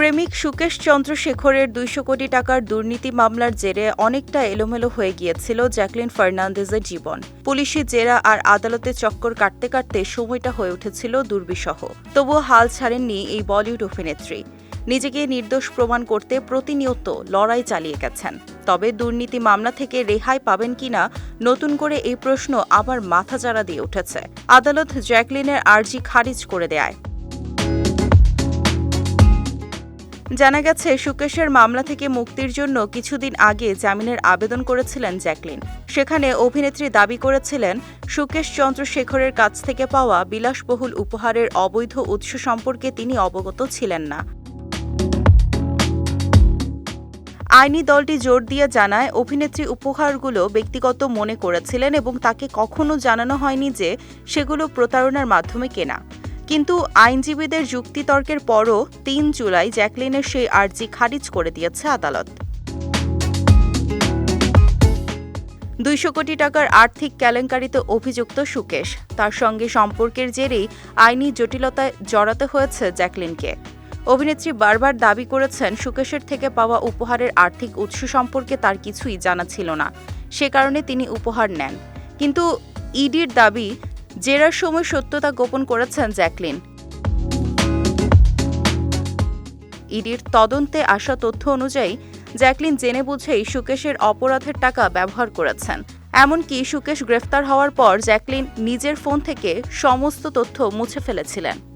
প্রেমিক সুকেশ চন্দ্রশেখরের দুইশো কোটি টাকার দুর্নীতি মামলার জেরে অনেকটা এলোমেলো হয়ে গিয়েছিল জ্যাকলিন ফার্নান্দেজের জীবন। পুলিশি জেরা আর আদালতে চক্কর কাটতে কাটতে সময়টা হয়ে উঠেছিল দুর্বিষহ। তবুও হাল ছাড়েননি এই বলিউড অভিনেত্রী। নিজেকে নির্দোষ প্রমাণ করতে প্রতিনিয়ত লড়াই চালিয়ে গেছেন। তবে দুর্নীতি মামলা থেকে রেহাই পাবেন কিনা, নতুন করে এই প্রশ্ন আবার মাথাচাড়া দিয়ে উঠেছে। আদালত জ্যাকলিনের আর্জি খারিজ করে দেয়। জানা গেছে, সুকেশের মামলা থেকে মুক্তির জন্য কিছুদিন আগে জামিনের আবেদন করেছিলেন জ্যাকলিন। সেখানে অভিনেত্রী দাবি করেছিলেন, সুকেশ চন্দ্রশেখরের কাছ থেকে পাওয়া বিলাসবহুল উপহারের অবৈধ উৎস সম্পর্কে তিনি অবগত ছিলেন না। আইনি দলটি জোর দিয়ে জানায়, অভিনেত্রী উপহারগুলো ব্যক্তিগত মনে করেছিলেন এবং তাকে কখনো জানানো হয়নি যে সেগুলো প্রতারণার মাধ্যমে কেনা। কিন্তু আইনজীবীদের যুক্তিতর্কের পরও তিন জুলাই জ্যাকলিনের সেই আর্জি খারিজ করে দিয়েছে আদালত। দুইশো কোটি টাকার আর্থিক কেলেঙ্কারিতে অভিযুক্ত সুকেশ। তার সঙ্গে সম্পর্কের জেরেই আইনি জটিলতায় জড়াতে হয়েছে জ্যাকলিনকে। অভিনেত্রী বারবার দাবি করেছেন, সুকেশের থেকে পাওয়া উপহারের আর্থিক উৎস সম্পর্কে তার কিছুই জানা ছিল না। সে কারণে তিনি উপহার নেন। কিন্তু ইডির দাবি জেরার সময় সত্যতা গোপন করেছেন জ্যাকলিন। ইডির তদন্তে আসা তথ্য অনুযায়ী, জ্যাকলিন জেনে বুঝেই সুকেশের অপরাধের টাকা ব্যবহার করেছেন। এমনকি সুকেশ গ্রেফতার হওয়ার পর জ্যাকলিন নিজের ফোন থেকে সমস্ত তথ্য মুছে ফেলেছিলেন।